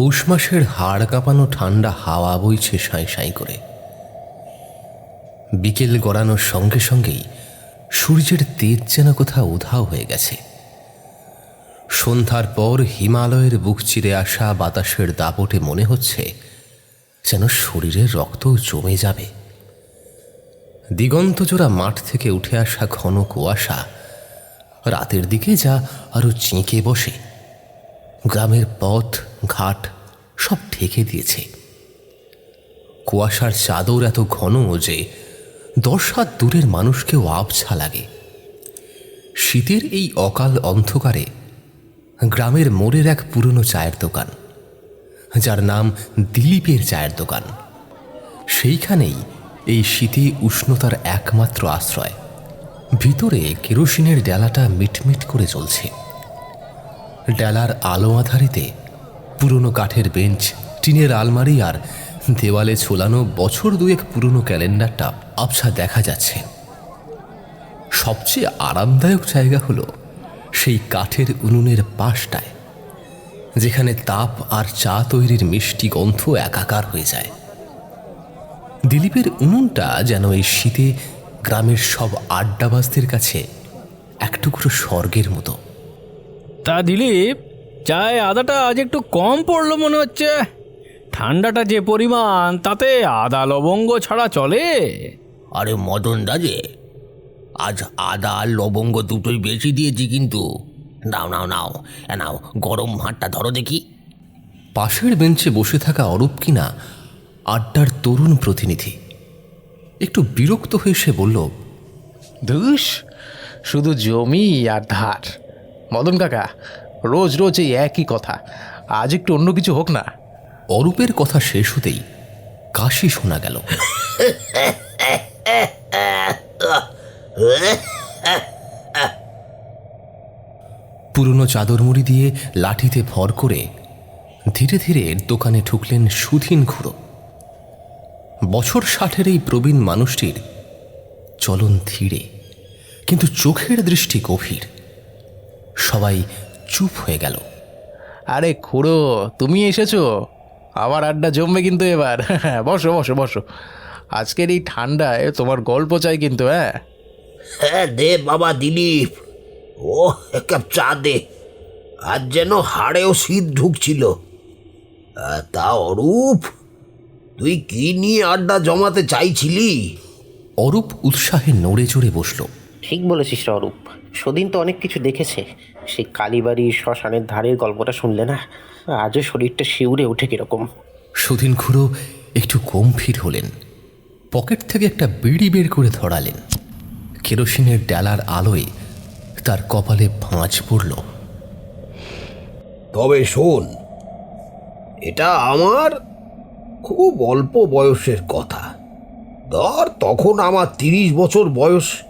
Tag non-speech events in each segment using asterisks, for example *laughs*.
পৌষ মাসের হাড় কাঁপানো ঠান্ডা হাওয়া বইছে সাঁই সাঁই করে। বিকেল গড়ানোর সঙ্গে সঙ্গেই সূর্যের তেজ যেন কোথাও উধাও হয়ে গেছে। সন্ধ্যার পর হিমালয়ের বুক চিরে আসা বাতাসের দাপটে মনে হচ্ছে যেন শরীরের রক্ত জমে যাবে। দিগন্তজোড়া মাঠ থেকে উঠে আসা ঘন কুয়াশা রাতের দিকে যা আরও চেঁকে বসে। গ্রামের পথ, ঘাট সব ঢেকে দিয়েছে। কুয়াশার চাদর এত ঘন যে দশ হাত দূরের মানুষকেও আবছা লাগে। শীতের এই অকাল অন্ধকারে গ্রামের মোড়ের এক পুরনো চায়ের দোকান, যার নাম দিলীপের চায়ের দোকান। সেইখানেই এই শীতে উষ্ণতার একমাত্র আশ্রয়। ভিতরে কেরোসিনের ডেলাটা মিটমিট করে চলছে। ডেলার আলো আধারিতে পুরনো কাঠের বেঞ্চ, টিনের আলমারি আর দেওয়ালে ঝোলানো বছর দুয়েক পুরনো ক্যালেন্ডারটা আবছা দেখা যাচ্ছে। সবচেয়ে আরামদায়ক জায়গা হলো সেই কাঠের উনুনের পাশটায়, যেখানে তাপ আর চা তৈরির মিষ্টি গন্ধ একাকার হয়ে যায়। দিলীপের উনুনটা যেন এই শীতে গ্রামের সব আড্ডাবাজদের কাছে এক টুকরো স্বর্গের মতো। তা দিলীপ চায় আদাটা আজ একটু কম পড়ল মনে হচ্ছে। ঠান্ডাটা যে পরিমাণ তাতে আদা লবঙ্গ ছাড়া চলে। আরে মদন দাজে আজ আদা আর লবঙ্গ দুটোই বেশি দিয়েছি কিন্তু। নাও নাও নাও এ নাও গরম ভাতটা ধরো দেখি। পাশের বেঞ্চে বসে থাকা অরূপ কিনা আড্ডার তরুণ প্রতিনিধি। একটু বিরক্ত হয়ে সে বলল ধুস শুধু জমি আর ধার। মদন কাকা, রোজ রোজ এই একই কথা। আজ একটু অন্য কিছু হোক না। অরূপের কথা শেষ হতেই কাশি শোনা গেল। পুরনো চাদর মুড়ি দিয়ে লাঠিতে ভর করে ধীরে ধীরে দোকানে ঢুকলেন সুধীন খুঁড়ো। বছর ষাটের এই প্রবীণ মানুষটির চলন ধীরে, কিন্তু চোখের দৃষ্টি গভীর। সবাই চুপ হয়ে গেল। আরে খুড়ো তুমি এসেছ? আমার আড্ডা জমবে কিন্তু এবার। *laughs* বসো বসো বসো। আজকের এই ঠান্ডায় তোমার গল্প চাই কিন্তু হ্যাঁ? হ্যাঁ দে বাবা দিলীপ। ও এক কাপ চা দে। আজ যেন হাড়েও শীত ঢুকছিল। আহ, তা অরূপ তুই কি নিয়ে আড্ডা জমাতে চাইছিলি? অরূপ উৎসাহে নড়ে চড়ে বসল। ঠিক বলেছিস রে অরূপ। সেদিন তো অনেক কিছু দেখেছে। সেই কালীবাড়ির শ্মশানের ধারের গল্পটা শুনলে না? আজও শরীরটা শিউরে ওঠে কীরকম। সুদিন খুঁড়ো একটু গম্ভীর হলেন। পকেট থেকে একটা বিড়ি বের করে ধরালেন। কেরোসিনের ডালার আলোয় তার কপালে ভাঁজ পড়ল। তবে শোন এটা আমার খুব অল্প বয়সের কথা। ধর তখন আমার তিরিশ বছর বয়স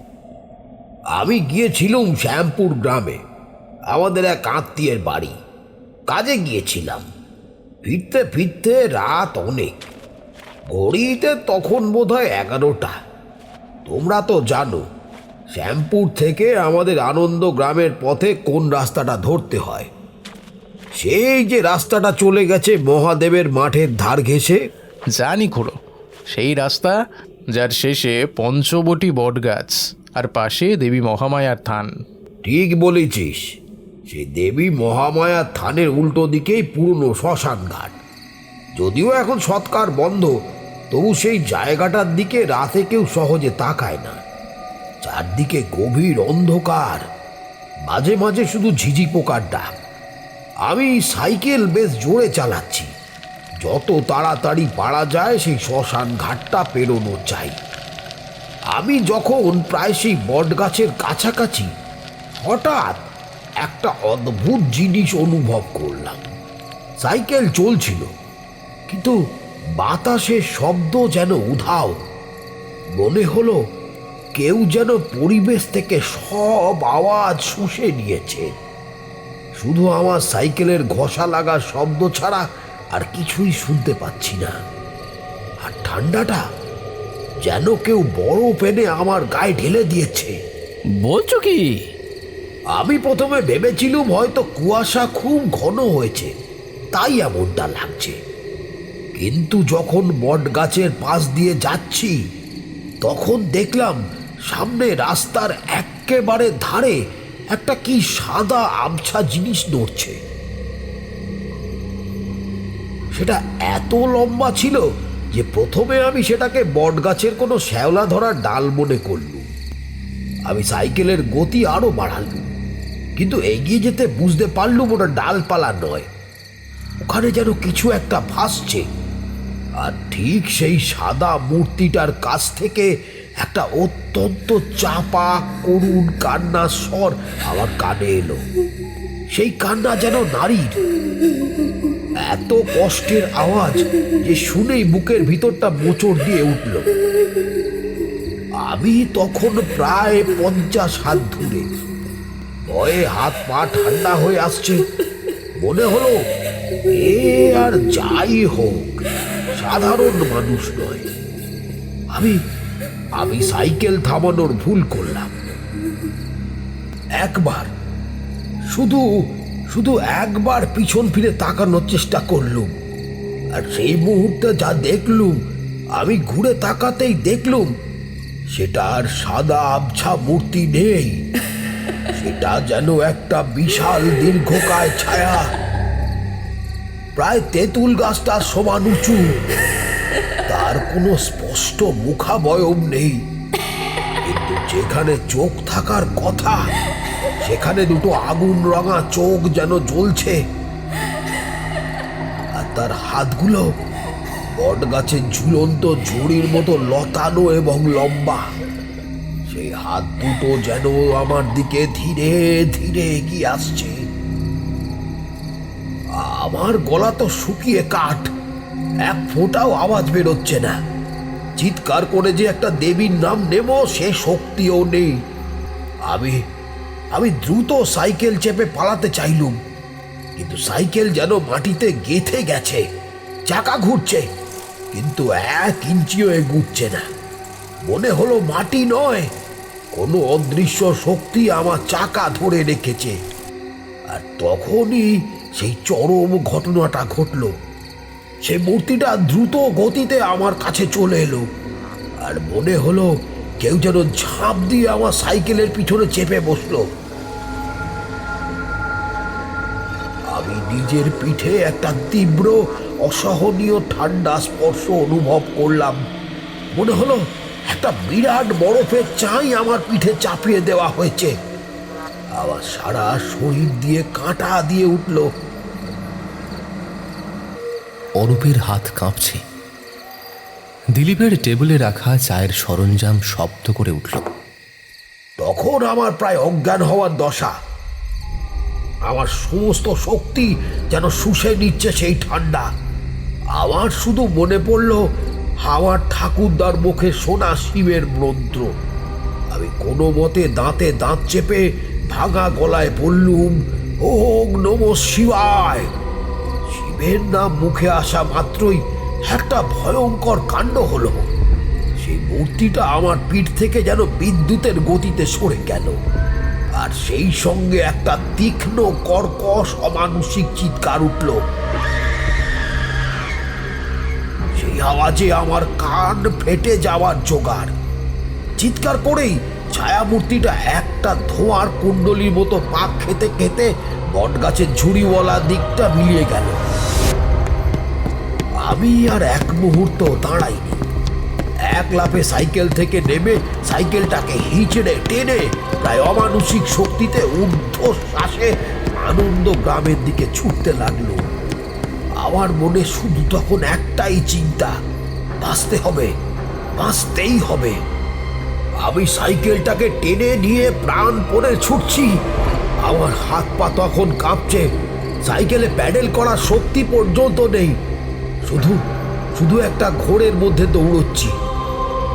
আমি গিয়েছিলাম শ্যামপুর গ্রামে। আমাদের এক আত্মীয়ের বাড়ি। কাজে গিয়েছিলাম। ফিরতে ফিরতে রাত অনেক। ঘড়িতে তখন বোধ হয় এগারোটা। তোমরা তো জানো, শ্যামপুর থেকে আমাদের আনন্দ গ্রামের পথে কোন রাস্তাটা ধরতে হয়। সেই যে রাস্তাটা চলে গেছে মহাদেবের মাঠের ধার ঘেঁষে। জানি খুড়ো, সেই রাস্তা যার শেষে পঞ্চবটি বটগাছ। আর পাশে দেবী মহামায়ার থান। ঠিক বলেছিস। সেই দেবী মহামায়া থানের উল্টো দিকেই পুরনো শ্মশান ঘাট। যদিও এখন সৎকার বন্ধ, তবু সেই জায়গাটার দিকে রাতে কেউ সহজে তাকায় না। চারদিকে গভীর অন্ধকার। মাঝে মাঝে শুধু ঝিঝি পোকার ডাক। আমি সাইকেল বেশ জোরে চালাচ্ছি। যত তাড়াতাড়ি পারা যায়, সেই শ্মশান ঘাটটা পেরোনো চাই। আমি যখন প্রায় সেই বটগাছের কাছাকাছি হঠাৎ একটা অদ্ভুত জিনিস অনুভব করলাম। সাইকেল চলছিল, কিন্তু বাতাসের শব্দ যেন উধাও। মনে হলো কেউ যেন পরিবেশ থেকে সব আওয়াজ শুষে নিয়েছে। শুধু আমার সাইকেলের ঘষা লাগা শব্দ ছাড়া আর কিছুই শুনতে পাচ্ছি না। আর ঠান্ডাটা যেন কেউ বড় পেনে আমার গায়ে ঢেলে দিয়েছে। বলছো কি? আমি প্রথমে ভেবেছিলুম হয়তো কুয়াশা খুব ঘন হয়েছে তাই এমনটা লাগছে। কিন্তু যখন বট গাছের পাশ দিয়ে যাচ্ছি তখন দেখলাম সামনে রাস্তার একেবারে ধারে একটা কি সাদা আবছা জিনিস নড়ছে। সেটা এত লম্বা ছিল যে প্রথমে আমি সেটাকে বট গাছের কোনো শ্যাওলা ধরা ডাল মনে করলুম। আমি সাইকেলের গতি আরও বাড়ালুম, কিন্তু এগিয়ে যেতে বুঝতে পারলুম ওটা ডালপালা নয়। ওখানে যেন কিছু একটা ভাসছে, আর ঠিক সেই সাদা মূর্তিটার কাছ থেকে একটা অত্যন্ত চাপা, করুণ কান্নার স্বর আমার কানে এলো। সেই কান্না যেন নারীর এত কষ্টের আওয়াজ যে শুনেই বুকের ভিতরটা মোচড় দিয়ে উঠল। আমি তখন প্রায় পঞ্চাশ হাত দূরে। ভয়ে হাত পা ঠান্ডা হয়ে আসছে। মনে হলো এ আর যাই হোক, সাধারণ মানুষ নয়। আমি আমি সাইকেল থামানোর ভুল করলাম। একবার শুধু শুধু একবার পিছন ফিরে তাকানোর চেষ্টা করলুম। আর সেই মুহূর্তে যা দেখলুম, আমি ঘুরে তাকাতেই দেখলুম, সেটা আর সাদা আবছা মূর্তি নেই। সেটা যেন একটা বিশাল দীর্ঘকায় ছায়া। প্রায় তেঁতুল গাছটা সমান উঁচু। তার কোনো স্পষ্ট মুখাবয়ব নেই। কিন্তু যেখানে চোখ থাকার কথা সেখানে দুটো আগুন রঙা চোখ যেন জ্বলছে। আর তার হাতগুলো বট গাছের ঝুলন্ত ঝুড়ির মতো লতানো এবং লম্বা। সেই হাত দুটো যেন আমার দিকে ধীরে ধীরে এগিয়ে আসছে। আমার গলা তো শুকিয়ে কাঠ। এক ফোঁটাও আওয়াজ বেরোচ্ছে না। চিৎকার করে যে একটা দেবীর নাম নেব সে শক্তিও নেই। আমি আমি দ্রুত সাইকেল চেপে পালাতে চাইলুম। কিন্তু সাইকেল যেন মাটিতে গেথে গেছে, চাকা ঘুরছে, কিন্তু এক ইঞ্চিও এগুচ্ছে না। মনে হলো মাটি নয়, কোনো অদৃশ্য শক্তি আমার চাকা ধরে রেখেছে। আর তখনই সেই চরম ঘটনাটা ঘটল। সেই মূর্তিটা দ্রুত গতিতে আমার কাছে চলে এলো, আর মনে হলো কেউ যেন ঝাঁপ দিয়ে আমার সাইকেলের পিছনে চেপে বসল। নিজের পিঠে একটা তীব্র অসহনীয় ঠান্ডা স্পর্শ অনুভব করলাম। মনে হলো একটা বিরাট বরফের চাই আমার পিঠে চাপিয়ে দেওয়া হয়েছে। আবার সারা শরীর দিয়ে কাঁটা দিয়ে উঠল। অরূপের হাত কাঁপছে। দিলীপের টেবিলে রাখা চায়ের সরঞ্জাম শব্দ করে উঠল। তখন আমার প্রায় অজ্ঞান হওয়ার দশা। আমার সমস্ত শক্তি যেন শুষে নিচ্ছে সেই ঠান্ডা। আমার শুধু মনে পড়ল হাওয়ার ঠাকুরদার মুখে শোনা শিবের মন্ত্র। আমি কোনো মতে দাঁতে দাঁত চেপে ভাঙা গলায় বললুম, ওম নম শিবায়! শিবের নাম মুখে আসা মাত্রই একটা ভয়ঙ্কর কাণ্ড হলো। সেই মূর্তিটা আমার পিঠ থেকে যেন বিদ্যুতের গতিতে সরে গেল। আর সেই সঙ্গে একটা তীক্ষ্ণ কর্কশ অমানসিক চিৎকার উঠল। সেই আওয়াজে আমার কান ফেটে যাওয়ার জোগাড়। চিৎকার করেই ছায়ামূর্তিটা একটা ধোঁয়ার কুণ্ডলির মতো পাক খেতে খেতে বট বটগাছের ঝুড়িওয়ালা দিকটা মিলিয়ে গেল। আমি আর এক মুহূর্ত দাঁড়াইনি। এক লাফে সাইকেল থেকে নেমে সাইকেলটাকে হিঁচড়ে, টেনে প্রায় অমানসিক শক্তিতে ঊর্ধ্ব শ্বাসে আনন্দ গ্রামের দিকে ছুটতে লাগল। আমার মনে শুধু তখন একটাই চিন্তা, বাঁচতে হবে, বাঁচতেই হবে। আমি সাইকেলটাকে টেনে নিয়ে প্রাণ পরে ছুটছি। আমার হাত পা তখন কাঁপছে। সাইকেলে প্যাডেল করার শক্তি পর্যন্ত নেই। শুধু শুধু একটা ঘোরের মধ্যে দৌড়চ্ছি।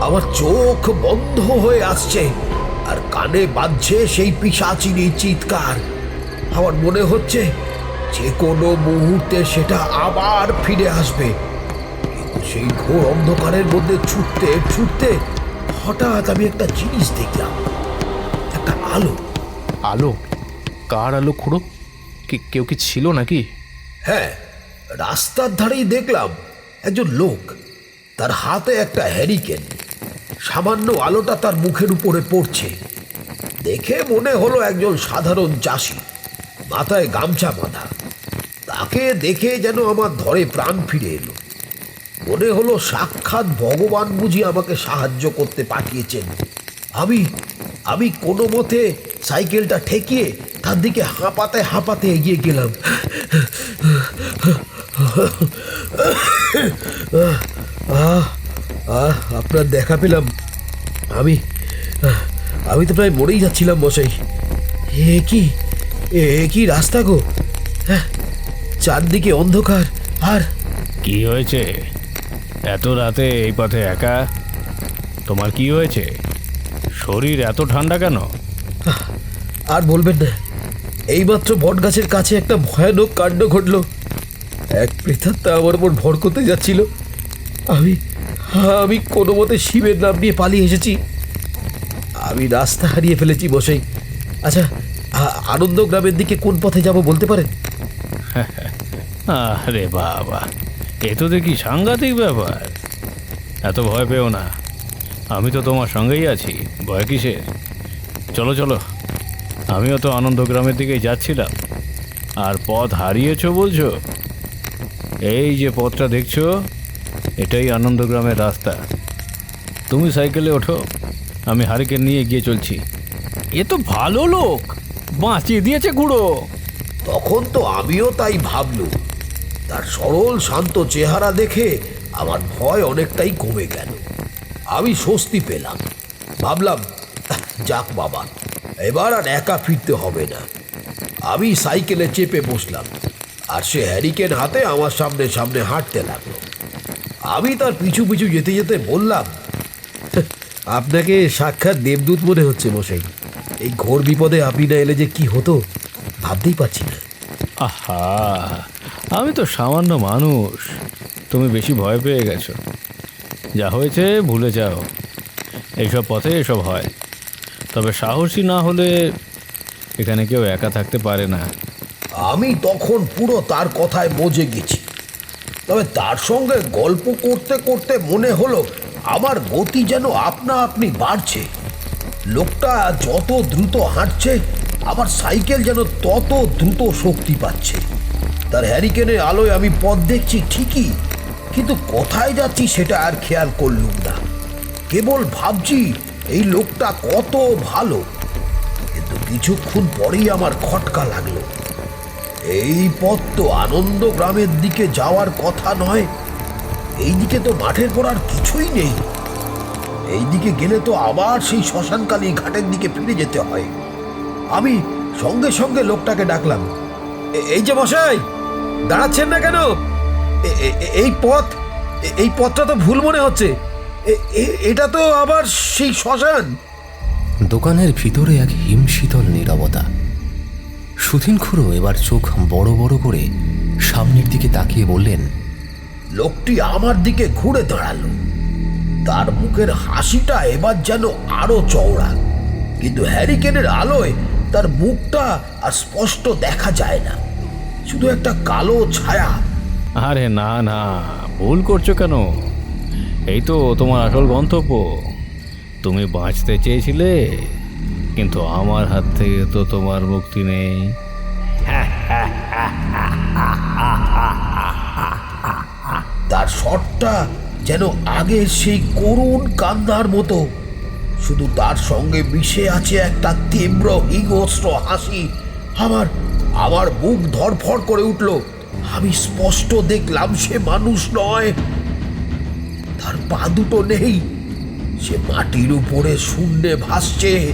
আমার চোখ বন্ধ হয়ে আসছে আর কানে বাজছে সেই পিসাচিনি চিৎকার। আমার মনে হচ্ছে যে কোনো মুহূর্তে সেটা আবার ফিরে আসবে। সেই ঘোর অন্ধকারের মধ্যে ছুটতে ছুটতে হঠাৎ আমি একটা জিনিস দেখলাম একটা আলো। আলো? কার আলো খুঁড়ো? কি কেউ কি ছিল নাকি? হ্যাঁ রাস্তার ধারেই দেখলাম একজন লোক তার হাতে একটা হ্যারিকেন। সামান্য আলোটা তার মুখের উপরে পড়ছে। দেখে মনে হলো একজন সাধারণ চাষি, মাথায় গামছা বাঁধা। তাকে দেখে যেন আমার ধরে প্রাণ ফিরে এলো। মনে হলো সাক্ষাৎ ভগবান বুঝি আমাকে সাহায্য করতে পাঠিয়েছেন। আমি আমি কোনো মতে সাইকেলটা ঠেকিয়ে তার দিকে হাঁপাতে হাঁপাতে এগিয়ে গেলাম। আহ আহ আপনার দেখা পেলাম। আমি আমি তো প্রায় মরেই যাচ্ছিলাম মশাই। এ কি? এ কি রাস্তা গো? হ্যাঁ চারদিকে অন্ধকার আর কি হয়েছে? এত রাতে এই পথে একা? তোমার কি হয়েছে? শরীর এত ঠান্ডা কেন? আর বলবেন না এইমাত্র বট গাছের কাছে একটা ভয়ানক কাণ্ড ঘটলো। এক প্রেতাত্মা আমার উপর ভর করতে যাচ্ছিল। আমি আমি কোনো মতে শিবের নাম নিয়ে পালিয়ে এসেছি। আমি রাস্তা হারিয়ে ফেলেছি বসেই আচ্ছা আনন্দ গ্রামের দিকে কোন পথে যাব বলতে পারেন? *laughs* আরে বাবা, এ তো দেখি সাংঘাতিক ব্যাপার। এত ভয় পেও না। আমি তো তোমার সঙ্গেই আছি, ভয় কিসের? চলো চলো। আমিও তো আনন্দ গ্রামের দিকেই যাচ্ছিলাম। আর পথ হারিয়েছো বলছো? এই যে পথটা দেখছ এটাই আনন্দগ্রামের রাস্তা। তুমি সাইকেলে ওঠো, আমি হারিকেন নিয়ে গিয়ে চলছি। এ তো ভালো লোক, বাঁচিয়ে দিয়েছে গুঁড়ো। তখন তো আমিও তাই ভাবলুম। তার সরল শান্ত চেহারা দেখে আমার ভয় অনেকটাই কমে গেল। আমি স্বস্তি পেলাম। ভাবলাম যাক বাবা, এবার আর একা ফিরতে হবে না। আমি সাইকেলে চেপে বসলাম, আর সে হ্যারিকেন হাতে আমার সামনে সামনে হাঁটতে লাগল। আমি তার পিছু পিছু যেতে যেতে বললাম আপনাকে সাক্ষাৎ দেবদূত মনে হচ্ছে মশাই। এই ঘোর বিপদে আপনি না এলে যে কি হতো ভাবতেই পারছি না। আহা আমি তো সামান্য মানুষ। তুমি বেশি ভয় পেয়ে গেছো। যা হয়েছে ভুলে যাও। এইসব পথে এসব হয়। তবে সাহসী না হলে এখানে কেউ একা থাকতে পারে না। আমি তখন পুরো তার কথায় মজে গেছি। তবে তার সঙ্গে গল্প করতে করতে মনে হলো, আমার গতি যেন আপনা আপনি বাড়ছে। লোকটা যত দ্রুত হাঁটছে, আমার সাইকেল যেন তত দ্রুত শক্তি পাচ্ছে। তার হ্যারিকেনের আলোয় আমি পথ দেখছি ঠিকই, কিন্তু কোথায় যাচ্ছি সেটা আর খেয়াল করলুম না। কেবল ভাবছি, এই লোকটা কত ভালো। কিন্তু কিছুক্ষণ পরেই আমার খটকা লাগল। এই পথ তো আনন্দ গ্রামের দিকে যাওয়ার কথা নয়। এই দিকে তো মাঠের পর আর কিছুই নেই। এই দিকে গেলে তো আবার সেই শ্মশানকালী ঘাটের দিকে ফিরে যেতে হয়। আমি সঙ্গে সঙ্গে লোকটাকে ডাকলাম এই যে মশাই, দাঁড়াচ্ছেন না কেন? এই পথ এই পথটা তো ভুল মনে হচ্ছে। এটা তো আবার সেই শ্মশান? দোকানের ভিতরে এক হিমশীতল নীরবতা। সুধীন খুঁড়ো এবার চোখ বড় বড় করে সামনের দিকে তাকিয়ে বললেন লোকটি আমার দিকে ঘুরে দাঁড়াল। তার মুখের হাসিটা এবার যেন আরও চওড়া। কিন্তু হ্যারিকেনের আলোয় তার মুখটা আর স্পষ্ট দেখা যায় না। শুধু একটা কালো ছায়া। আরে না না ভুল করছ কেন? এই তো তোমার আসল গন্তব্য। তুমি বাঁচতে চেয়েছিলে কিন্তু আমার হাত থেকে তো তোমার মুক্তি নেই। তার শটটা যেন আগের সেই করুণ কান্নার মতো। শুধু তার সঙ্গে মিশে আছে একটা তীব্র, হিংস্র হাসি। আমার আমার বুক ধরফর করে উঠল। আমি স্পষ্ট দেখলাম সে মানুষ নয়। তার পা দুটো নেই। সে মাটির উপরে শূন্যে ভাসছে।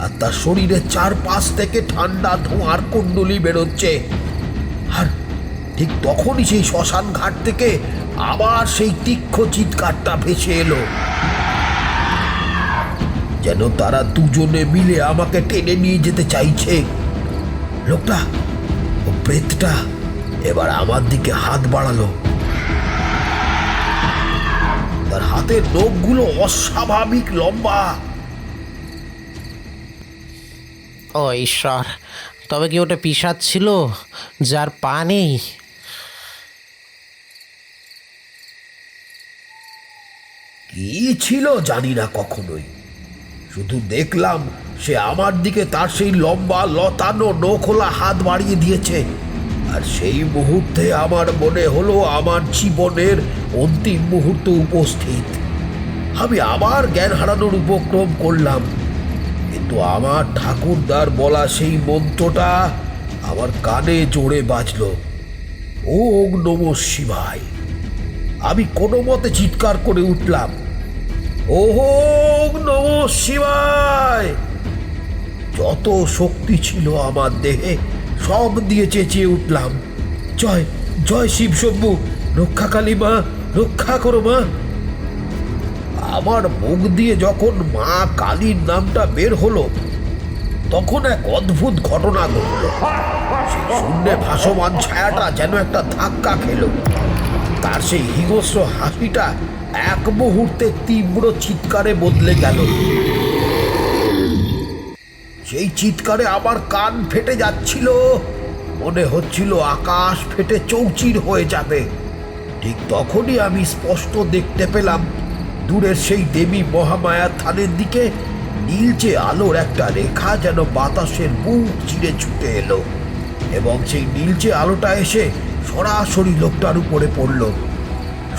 আর তার শরীরের চারপাশ থেকে ঠান্ডা ধোঁয়ার কুণ্ডলি বেরোচ্ছে। আর ঠিক তখনই সেই শ্মশান ঘাট থেকে আবার সেই তীক্ষ্ণ চিৎকারটা ভেসে এলো। যেন তারা দুজনে মিলে আমাকে টেনে নিয়ে যেতে চাইছে। লোকটা, ও প্রেতটা এবার আমার দিকে হাত বাড়ালো। তার হাতের নখগুলো অস্বাভাবিক লম্বা। ও ঈশ্বর, তবে কি ওটা পিসাদ ছিল যার পা নেই? কি ছিল জানি না কখনোই। শুধু দেখলাম সে আমার দিকে তার সেই লম্বা, লতানো, নোখোলা হাত বাড়িয়ে দিয়েছে। আর সেই মুহূর্তে আমার মনে হলো আমার জীবনের অন্তিম মুহূর্ত উপস্থিত। আমি আবার জ্ঞান হারানোর উপক্রম করলাম। কিন্তু আমার ঠাকুরদার বলা সেই মন্ত্রটা আমার কানে জোরে বাজলো। ওম নম শিবায়। আমি কোনো মতে চিৎকার করে উঠলাম। ওম নম শিবায়। যত শক্তি ছিল আমার দেহে, সব দিয়ে চেঁচিয়ে উঠলাম। জয় জয় শিব শম্ভু রক্ষা কালী মা, রক্ষা করো মা। আমার মুখ দিয়ে যখন মা কালীর নামটা বের হলো, তখন এক অদ্ভুত ঘটনা ঘটল। শূন্যে ভাসমান ছায়াটা যেন একটা ধাক্কা খেলো। তার সেই হিংস্র হাসিটা এক মুহূর্তে তীব্র চিৎকারে বদলে গেল। সেই চিৎকারে আমার কান ফেটে যাচ্ছিল, মনে হচ্ছিল আকাশ ফেটে চৌচির হয়ে যাবে। ঠিক তখনই আমি স্পষ্ট দেখতে পেলাম দূরের সেই দেবী মহামায়া থানের দিকে নীলচে আলোর একটা রেখা যেন বাতাসের বুক চিরে ছুটে এলো এবং সেই নীলচে আলোটা এসে সরাসরি লোকটার উপরে পড়ল।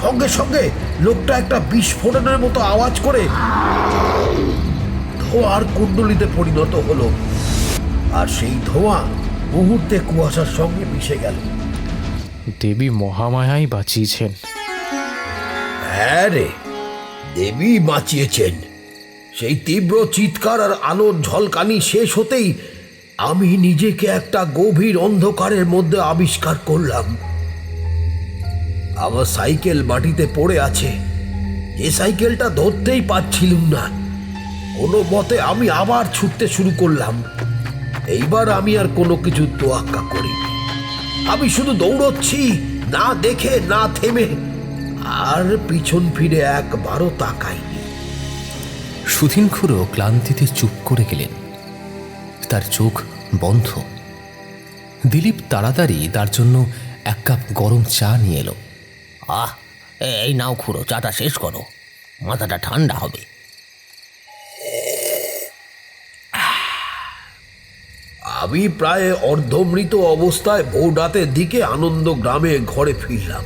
সঙ্গে সঙ্গে লোকটা একটা বিস্ফোরণের মতো আওয়াজ করে ধোঁয়ার কুণ্ডলিতে পরিণত হলো। আর সেই ধোঁয়া মুহূর্তে কুয়াশার সঙ্গে মিশে গেল। দেবী মহামায়াই বাঁচিয়েছেন। হ্যাঁ রে দেবী বাঁচিয়েছেন। সেই তীব্র চিৎকার আর আলোর ঝলকানি শেষ হতেই আমি নিজেকে একটা গভীর অন্ধকারের মধ্যে আবিষ্কার করলাম। আমার সাইকেল মাটিতে পড়ে আছে। এ সাইকেলটা ধরতেই পারছিলুম না। কোনো মতে আমি আবার ছুটতে শুরু করলাম। এইবার আমি আর কোনো কিছু তোয়াক্কা করি আমি শুধু দৌড়চ্ছি, না দেখে, না থেমে আর পিছন ফিরে একবারও তাকাইনি সুধীন খুঁড়ো ক্লান্তিতে চুপ করে গেলেন। তার চোখ বন্ধ। দিলীপ তাড়াতাড়ি তার জন্য এক কাপ গরম চা নিয়ে এলো। আহ এই নাও খুঁড়ো চাটা শেষ করো। মাথাটা ঠান্ডা হবে। আমি প্রায় অর্ধমৃত অবস্থায় ভোররাতের দিকে আনন্দ গ্রামে ঘরে ফিরলাম।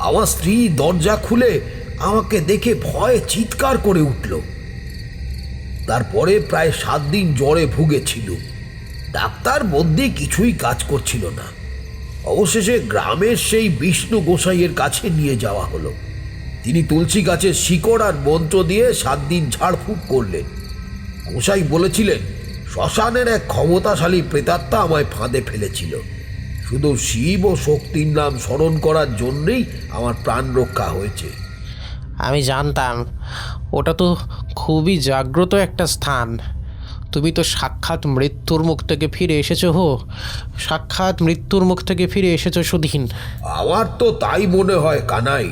আমার স্ত্রী দরজা খুলে আমাকে দেখে ভয়ে চিৎকার করে উঠল। তারপরে প্রায় সাত দিন জ্বরে ভুগেছিল। ডাক্তার বদ্যি কিছুই কাজ করছিল না। অবশেষে গ্রামের সেই বিষ্ণু গোসাইয়ের কাছে নিয়ে যাওয়া হলো। তিনি তুলসী গাছের শিকড় আর মন্ত্র দিয়ে সাত দিন ঝাড়ফুঁক করলেন। গোসাই বলেছিলেন, শ্মশানের এক ক্ষমতাশালী প্রেতাত্মা আমায় ফাঁদে ফেলেছিল। শুধু শিব ও শক্তির নাম স্মরণ করার জন্যেই আমার প্রাণ রক্ষা হয়েছে। আমি জানতাম ওটা তো খুবই জাগ্রত একটা স্থান। তুমি তো সাক্ষাৎ মৃত্যুর মুখ থেকে ফিরে এসেছ হো। সাক্ষাৎ মৃত্যুর মুখ থেকে ফিরে এসেছ সুধীন। আমার তো তাই মনে হয় কানাই।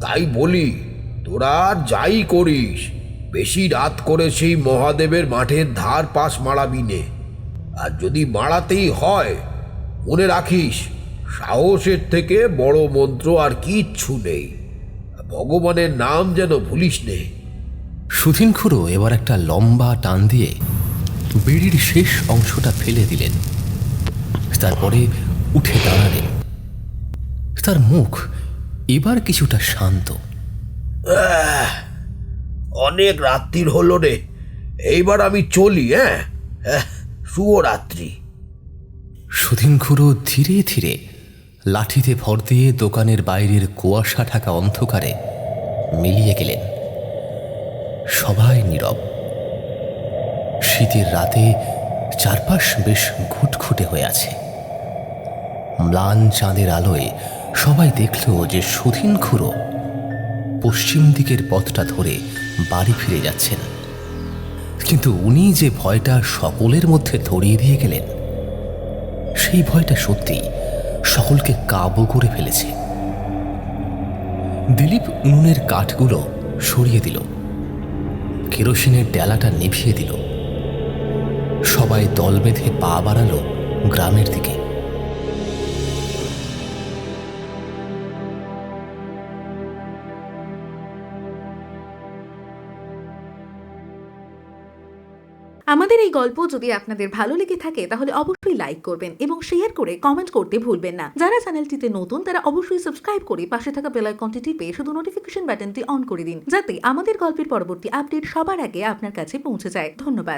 তাই বলি তোরা আর যাই করিস। বেশি রাত করে সেই মহাদেবের মাঠের ধার পাশ মারাবি নে। আর যদি মারাতেই হয় মনে রাখিস সাহসের থেকে বড় মন্ত্র আর কিচ্ছু নেই। ভগবানের নাম যেন ভুলিস নে। সুধীন খুঁড়ো এবার একটা লম্বা টান দিয়ে বিড়ির শেষ অংশটা ফেলে দিলেন। তারপরে উঠে দাঁড়ালেন। তার মুখ এবার কিছুটা শান্ত। অনেক রাত্রির হলো রে। এইবার আমি চলি হ্যাঁ? শুভরাত্রি। সুধীন ধীরে ধীরে লাঠিতে ভর দিয়ে দোকানের বাইরের কুয়াশা ঢাকা অন্ধকারে মিলিয়ে গেলেন। সবাই নীরব। শীতের রাতে চারপাশ বেশ ঘুটঘুটে হয়ে আছে। ম্লান চাঁদের আলোয় সবাই দেখল যে সুধীন খুঁড়ো পশ্চিম দিকের পথটা ধরে বাড়ি ফিরে যাচ্ছেন। কিন্তু উনি যে ভয়টা সকলের মধ্যে ধরিয়ে দিয়ে গেলেন সেই ভয়টা সত্যি সকলকে কাবু করে ফেলেছে। দিলীপ উনুনের কাঠগুলো সরিয়ে দিল। কেরোসিনের ডেলাটা নিভিয়ে দিল। সবাই দল বেঁধে পা বাড়ালো গ্রামের দিকে। আমাদের এই গল্প যদি আপনাদের ভালো লেগে থাকে, তাহলে অবশ্যই লাইক করবেন এবং শেয়ার করে কমেন্ট করতে ভুলবেন না। যারা চ্যানেলটিতে নতুন, তারা অবশ্যই সাবস্ক্রাইব করে পাশে থাকা বেল আইকনটি টিপে শুধু নোটিফিকেশন বাটনটি অন করে দিন, যাতে আমাদের গল্পের পরবর্তী আপডেট সবার আগে আপনার কাছে পৌঁছে যায়। ধন্যবাদ।